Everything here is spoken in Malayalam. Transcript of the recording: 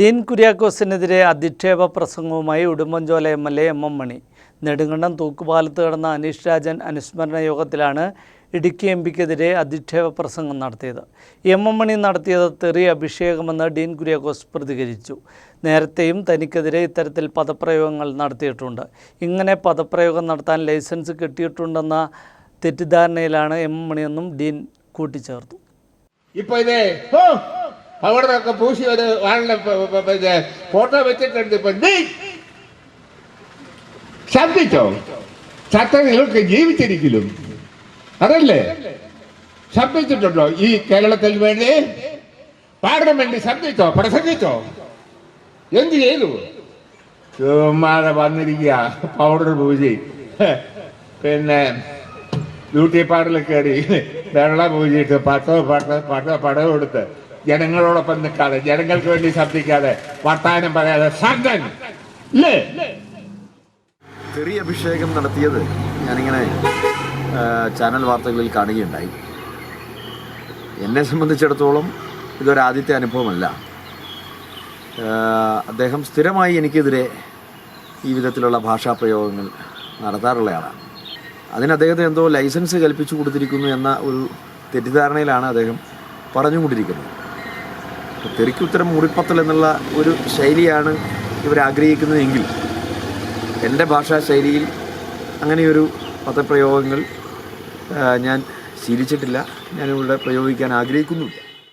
ഡീൻ കുര്യാക്കോസിനെതിരെ അധിക്ഷേപ പ്രസംഗവുമായി Udumbanchola M L A M M Mani. Nedumkandam തൂക്കുപാലത്ത് കിടന്ന അനീഷ് രാജൻ അനുസ്മരണ യോഗത്തിലാണ് ഇടുക്കി എം പിക്കെതിരെ അധിക്ഷേപ പ്രസംഗം നടത്തിയത്. എം എം മണി നടത്തിയത് തെറി അഭിഷേകമെന്ന് ഡീൻ കുര്യാക്കോസ് പ്രതികരിച്ചു. നേരത്തെയും തനിക്കെതിരെ ഇത്തരത്തിൽ പദപ്രയോഗങ്ങൾ നടത്തിയിട്ടുണ്ട്. ഇങ്ങനെ പദപ്രയോഗം നടത്താൻ ലൈസൻസ് കിട്ടിയിട്ടുണ്ടെന്ന തെറ്റിദ്ധാരണയിലാണ് എം എം മണിയെന്നും ഡീൻ കൂട്ടിച്ചേർത്തു. ഇപ്പോൾ ഇത് ഓ പൗഡറൊക്കെ പൂശി ഒരു ആളുടെ പ- പ- പ- ഇത് ഫോട്ടോ വെച്ചിട്ടുണ്ട് ഇപ്പൊ. ശബ്ദിച്ചോ? ചത്തങ്ങൾക്ക് ജീവിച്ചിരിക്കലും. അതല്ലേ? ശബ്ദിച്ചിട്ടുണ്ടോ ഈ കേരളത്തിൽ വേണ്ടി? പാർലമെന്റ് ശബ്ദിച്ചോ? പ്രസംഗിച്ചോ? എന്ത് ചെയ്തു? ചുമ്മാതെ വന്നിരിക്കുക. പൗഡർ പൂജി പിന്നെ ബ്യൂട്ടി പാർലർ കയറി വെള്ള പൂജിയിട്ട് പട്ടോ പട്ടോ പടം കൊടുത്ത് ജനങ്ങളോടൊപ്പം നിൽക്കാതെ ജനങ്ങൾക്ക് വേണ്ടി ശബ്ദിക്കാതെ വർത്താനം പറയാതെ ഇല്ലേ തെറി അഭിഷേകം നടത്തിയത് ഞാനിങ്ങനെ ചാനൽ വാർത്തകളിൽ കാണുകയുണ്ടായി. എന്നെ സംബന്ധിച്ചിടത്തോളം ഇതൊരാദ്യത്തെ അനുഭവമല്ല. അദ്ദേഹം സ്ഥിരമായി എനിക്കെതിരെ ഈ വിധത്തിലുള്ള ഭാഷാപ്രയോഗങ്ങൾ നടത്താറുള്ളയാളാണ് അതിന് അദ്ദേഹത്തെ എന്തോ ലൈസൻസ് കൽപ്പിച്ചു കൊടുത്തിരിക്കുന്നു എന്ന ഒരു തെറ്റിദ്ധാരണയിലാണ് അദ്ദേഹം പറഞ്ഞുകൊണ്ടിരിക്കുന്നത്. തെറിക്ക് ഉത്തരം മുറിപ്പത്തൽ എന്നുള്ള ഒരു ശൈലിയാണ് ഇവർ ആഗ്രഹിക്കുന്നതെങ്കിൽ എന്റെ ഭാഷാ ശൈലിയിൽ അങ്ങനെയൊരു പദപ്രയോഗങ്ങൾ ഞാൻ ശീലിച്ചിട്ടില്ല. ഞാനിവിടെ പ്രയോഗിക്കാൻ ആഗ്രഹിക്കുന്നുമില്ല.